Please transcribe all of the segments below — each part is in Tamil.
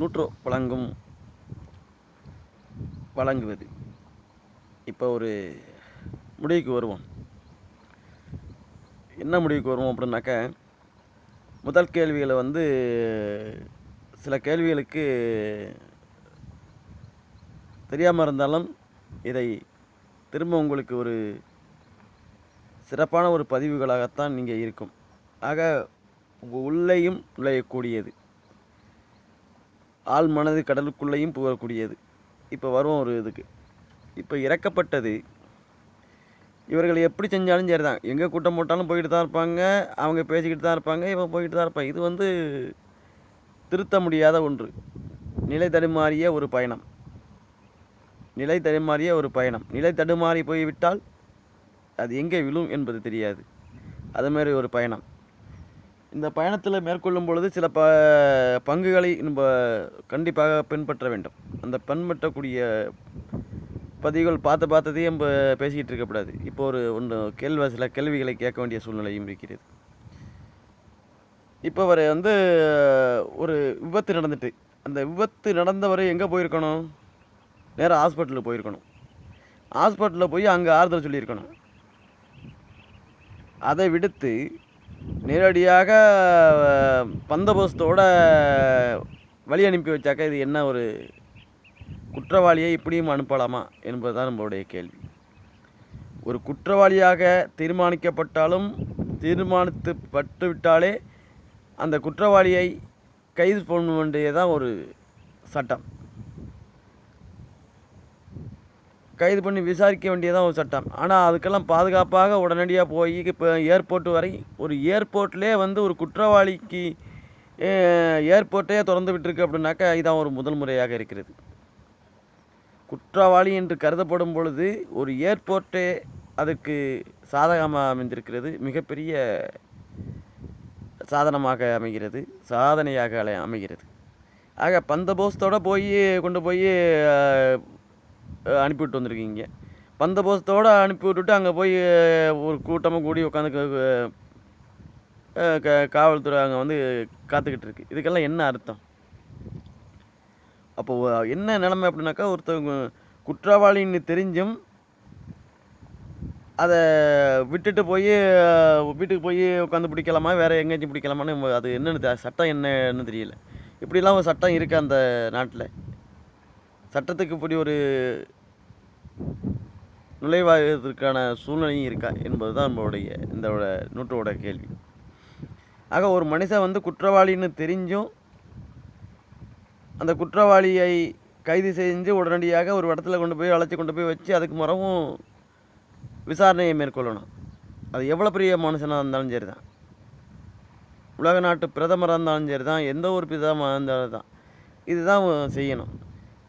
நூற்றோ வழங்கும் வழங்குவது. இப்போ ஒரு முடிவுக்கு வருவோம். என்ன முடிவுக்கு வருவோம் அப்படின்னாக்க முதல் கேள்விகளை வந்து சில கேள்விகளுக்கு தெரியாமல் இருந்தாலும் இதை திரும்ப உங்களுக்கு ஒரு சிறப்பான ஒரு பதிவுகளாகத்தான் நீங்கள் இருக்கும். ஆக உங்கள் உள்ளேயும் நுழையக்கூடியது. ஆள் மனது கடலுக்குள்ளேயும் புகழக்கூடியது. இப்போ வருவோம் ஒரு இதுக்கு. இப்போ இறக்கப்பட்டது இவர்கள் எப்படி செஞ்சாலும் சரி தான் எங்கே கூட்டம் போட்டாலும் போய்கிட்டு தான் இருப்பாங்க அவங்க பேசிக்கிட்டு தான் இருப்பாங்க இவன் போய்கிட்டு தான் இருப்பான் இது வந்து திருத்த முடியாத ஒன்று. நிலை தடுமாறிய ஒரு பயணம். நிலை தடுமாறிய ஒரு பயணம். நிலை தடுமாறி போய்விட்டால் அது எங்கே விழும் என்பது தெரியாது. அதுமாரி ஒரு பயணம். இந்த பயணத்தில் மேற்கொள்ளும் பொழுது சில ப பங்குகளை நம்ம கண்டிப்பாக பின்பற்ற வேண்டும். அந்த பின்பற்றக்கூடிய பதிவுகள் பார்த்து பார்த்ததையும் நம்ம பேசிக்கிட்டு இருக்கக்கூடாது இப்போ ஒரு ஒன்று கேள்வி சில கேள்விகளை கேட்க வேண்டிய சூழ்நிலையும் இருக்கிறது. இப்போ அவர் வந்து ஒரு விபத்து நடந்துட்டு அந்த விபத்து நடந்தவரை எங்கே போயிருக்கணும்? நேராக ஹாஸ்பிட்டலுக்கு போயிருக்கணும். ஹாஸ்பிட்டலில் போய் அங்கே ஆறுதல் சொல்லியிருக்கணும். அதை விடுத்து நேரடியாக அஹ், பந்தோபஸ்தோட வழி அனுப்பி வச்சாக்க இது என்ன ஒரு குற்றவாளியை இப்படியும் அனுப்பலாமா என்பதுதான் நம்மளுடைய கேள்வி. ஒரு குற்றவாளியாக தீர்மானிக்கப்பட்டாலும் தீர்மானித்து பட்டுவிட்டாலே அந்த குற்றவாளியை கைது பண்ண வேண்டியதான் ஒரு சட்டம். கைது பண்ணி விசாரிக்க வேண்டியதான் ஒரு சட்டம். ஆனால் அதுக்கெல்லாம் பாதுகாப்பாக உடனடியாக போய் இப்போ ஏர்போர்ட் வரை ஒரு ஏர்போர்ட்லேயே வந்து ஒரு குற்றவாளிக்கு ஏர்போர்ட்டே திறந்து விட்டுருக்கு அப்படின்னாக்கா இதான் ஒரு முதல் முறையாக இருக்கிறது. குற்றவாளி என்று கருதப்படும் பொழுது ஒரு ஏர்போர்ட்டே அதற்கு சாதகமாக அமைந்திருக்கிறது. மிகப்பெரிய சாதனமாக அமைகிறது. சாதனையாக அலை- அமைகிறது. ஆக பந்தபோஸ்தோடு போய் கொண்டு போய் அனுப்பிவிட்டு வந்திருக்கீங்க. பந்தபோஸ்தோடு அனுப்பி விட்டுட்டு அங்கே போய் ஒரு கூட்டமாக கூடி உட்காந்து க காவல்துறை அங்கே வந்து காத்துக்கிட்டு இருக்கு. இதுக்கெல்லாம் என்ன அர்த்தம்? அப்போது என்ன நிலைமை அப்படின்னாக்கா ஒருத்தவங்க குற்றவாளின்னு தெரிஞ்சும் அதை விட்டுட்டு போய் வீட்டுக்கு போய் உட்காந்து பிடிக்கலாமா? வேறு எங்கேயாச்சும் பிடிக்கலாமான்னு அது என்னென்னு சட்டம் என்னன்னு தெரியல. இப்படிலாம் ஒரு சட்டம் இருக்குது அந்த நாட்டில். சட்டத்துக்கு இப்படி ஒரு நுழைவாதற்கான சூழ்நிலையும் இருக்கா என்பது தான் நம்மளுடைய இந்த நூற்றோட கேள்வி. ஆக ஒரு மனுஷன் வந்து குற்றவாளின்னு தெரிஞ்சும் அந்த குற்றவாளியை கைது செஞ்சு உடனடியாக ஒரு இடத்துல கொண்டு போய் அழைச்சி கொண்டு போய் வச்சு அதுக்கு மரவும் விசாரணையை மேற்கொள்ளணும். அது எவ்வளோ பெரிய மனுஷனாக இருந்தாலும் சரி தான் உலக நாட்டு பிரதமராக இருந்தாலும் சரி தான் எந்த ஒரு பிரதமராக இருந்தாலும் தான் இதுதான் செய்யணும்.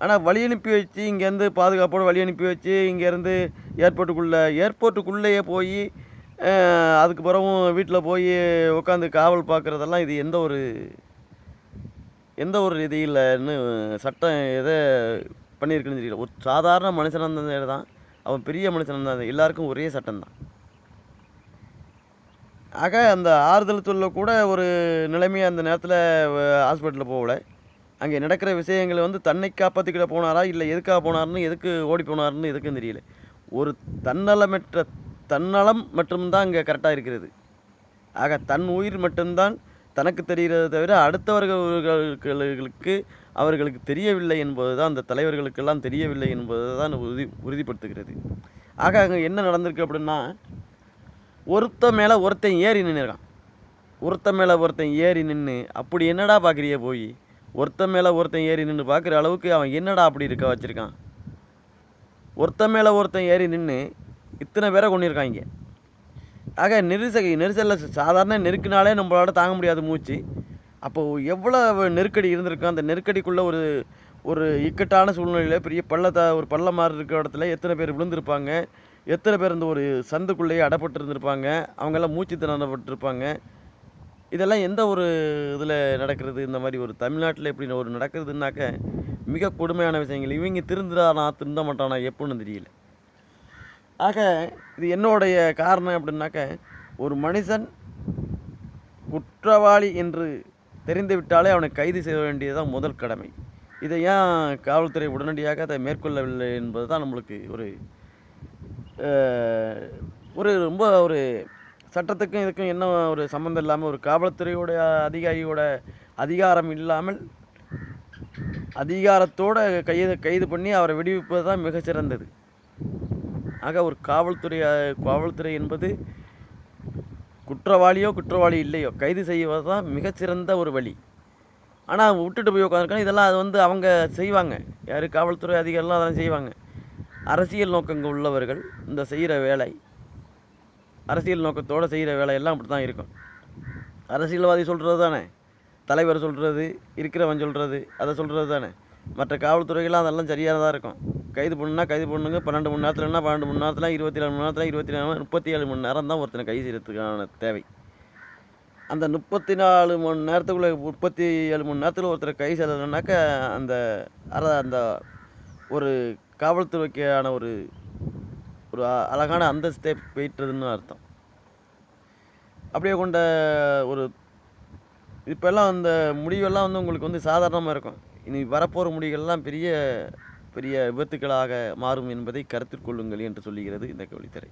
ஆனால் வழி அனுப்பி வச்சு இங்கேருந்து பாதுகாப்போடு வழி அனுப்பி வச்சு இங்கேருந்து ஏர்போர்ட்டுக்குள்ளே ஏர்போர்ட்டுக்குள்ளேயே போய் அதுக்கு பிறகும் வீட்டில் போய் உட்காந்து காவல் பார்க்குறதெல்லாம் இது எந்த ஒரு எந்த ஒரு இது இல்லைன்னு சட்டம் எதை பண்ணியிருக்குன்னு தெரியல. ஒரு சாதாரண மனுஷனாக இருந்தது தான் அவன் பெரிய மனுஷனாக இருந்தால் எல்லாருக்கும் ஒரே சட்டம் தான். ஆக அந்த ஆறுதல் சொல்ல கூட ஒரு நிலைமையை அந்த நேரத்தில் ஹாஸ்பிட்டலில் போகல. அங்கே நடக்கிற விஷயங்களை வந்து தன்னை காப்பாற்றிக்கிட்ட போனாரா? இல்லை எதுக்காக போனார்னு எதுக்கு ஓடி போனார்னு எதுக்கும் தெரியல. ஒரு தன்னலமற்ற தன்னலம் மட்டும்தான் அங்கே கரெக்டாக இருக்கிறது. ஆக தன் உயிர் மட்டும்தான் தனக்கு தெரிகிறதை தவிர அடுத்தவர்களுக்கு அவர்களுக்கு தெரியவில்லை என்பது தான் அந்த தலைவர்களுக்கெல்லாம் தெரியவில்லை என்பது தான் உறுதி உறுதிப்படுத்துகிறது. ஆக அங்கே என்ன நடந்திருக்கு அப்படின்னா ஒருத்தன் மேலே ஒருத்தன் ஏறி நின்றுருக்கான் ஒருத்தன் மேலே ஒருத்தன் ஏறி நின்று அப்படி என்னடா பார்க்குறிய போய்? ஒருத்தன் மேலே ஒருத்தன் ஏறி நின்று பார்க்குற அளவுக்கு அவன் என்னடா அப்படி இருக்க வச்சுருக்கான்? ஒருத்தன் மேலே ஒருத்தன் ஏறி நின்று இத்தனை பேரை கொண்டிருக்காங்க ஆக நெரிசல் நெரிசலில் சாதாரண நெருக்கினாலே நம்மளால தாங்க முடியாது மூச்சு. அப்போது எவ்வளோ நெருக்கடி இருந்திருக்கும்? அந்த நெருக்கடிக்குள்ளே ஒரு ஒரு இக்கட்டான சூழ்நிலையில் பெரிய பள்ளத்தை ஒரு பள்ளம் மாதிரி இருக்கிற இடத்துல எத்தனை பேர் விழுந்திருப்பாங்க? எத்தனை பேர் இந்த ஒரு சந்துக்குள்ளேயே அடப்பட்டு இருந்திருப்பாங்க அவங்கெல்லாம் மூச்சு திணறப்பட்டிருப்பாங்க இதெல்லாம் எந்த ஒரு இதில் நடக்கிறது? இந்த மாதிரி ஒரு தமிழ்நாட்டில் எப்படி ஒரு நடக்கிறதுனாக்க மிக கொடுமையான விஷயங்கள். இவங்க திருந்துடானா திருந்த மாட்டானா எப்படின்னு தெரியல. ஆக இது என்னுடைய காரணம் அப்படின்னாக்க ஒரு மனுஷன் குற்றவாளி என்று தெரிந்துவிட்டாலே அவனை கைது செய்ய வேண்டியதுதான் முதல் கடமை. இதை ஏன் காவல்துறை உடனடியாக அதை மேற்கொள்ளவில்லை என்பது தான் நம்மளுக்கு ஒரு ஒரு ரொம்ப ஒரு சட்டத்துக்கும் இதுக்கும் என்ன ஒரு சம்மந்தம் இல்லாமல் ஒரு காவல்துறையோடைய அதிகாரியோட அதிகாரம் இல்லாமல் அதிகாரத்தோடு கைது கைது பண்ணி அவரை விடுவிப்பது தான் மிகச்சிறந்தது ஆக ஒரு காவல்துறை காவல்துறை என்பது குற்றவாளியோ குற்றவாளி இல்லையோ கைது செய்வது தான் மிகச்சிறந்த ஒரு வழி. ஆனால் விட்டுட்டு போய் உட்காந்துருக்காங்க இதெல்லாம் அது வந்து அவங்க செய்வாங்க. யார்? காவல்துறை அதிகாரிலாம் அதெல்லாம் செய்வாங்க. அரசியல் நோக்கங்கள் உள்ளவர்கள் இந்த செய்கிற வேலை அரசியல் நோக்கத்தோடு செய்கிற வேலையெல்லாம் அப்படி தான் இருக்கும். அரசியல்வாதி சொல்கிறது தானே? தலைவர் சொல்கிறது இருக்கிறவன் சொல்கிறது அதை சொல்கிறது தானே? மற்ற காவல்துறைகள்லாம் அதெல்லாம் சரியாக தான் இருக்கும். கைது பண்ணுனா கைது பண்ணுங்க பன்னெண்டு மணி நேரத்துலன்னா பன்னெண்டு மணி நேரத்தில் இருபத்தி ஏழு மணி நேரத்தில் இருபத்தி நாலு முப்பத்தி ஏழு மணி நேரம் தான் ஒருத்தனை கைது செய்யறதுக்கான தேவை. அந்த முப்பத்தி நாலு மணி நேரத்துக்குள்ளே முப்பத்தி ஏழு மணி நேரத்தில் ஒருத்தரை கை செய்யலைனாக்க அந்த அற அந்த ஒரு காவல்துறைக்கான ஒரு ஒரு அழகான அந்தஸ்தே போயிட்டுறதுன்னு அர்த்தம். அப்படியே கொண்ட ஒரு இப்போல்லாம் அந்த முடிவெல்லாம் வந்து உங்களுக்கு வந்து சாதாரணமாக இருக்கும். இனி வரப்போகிற முடிவுகள்லாம் பெரிய பெரிய விபத்துக்களாக மாறும் என்பதை கருத்தில் கொள்ளுங்கள் என்று சொல்லுகிறது இந்த கவிதைத்திரை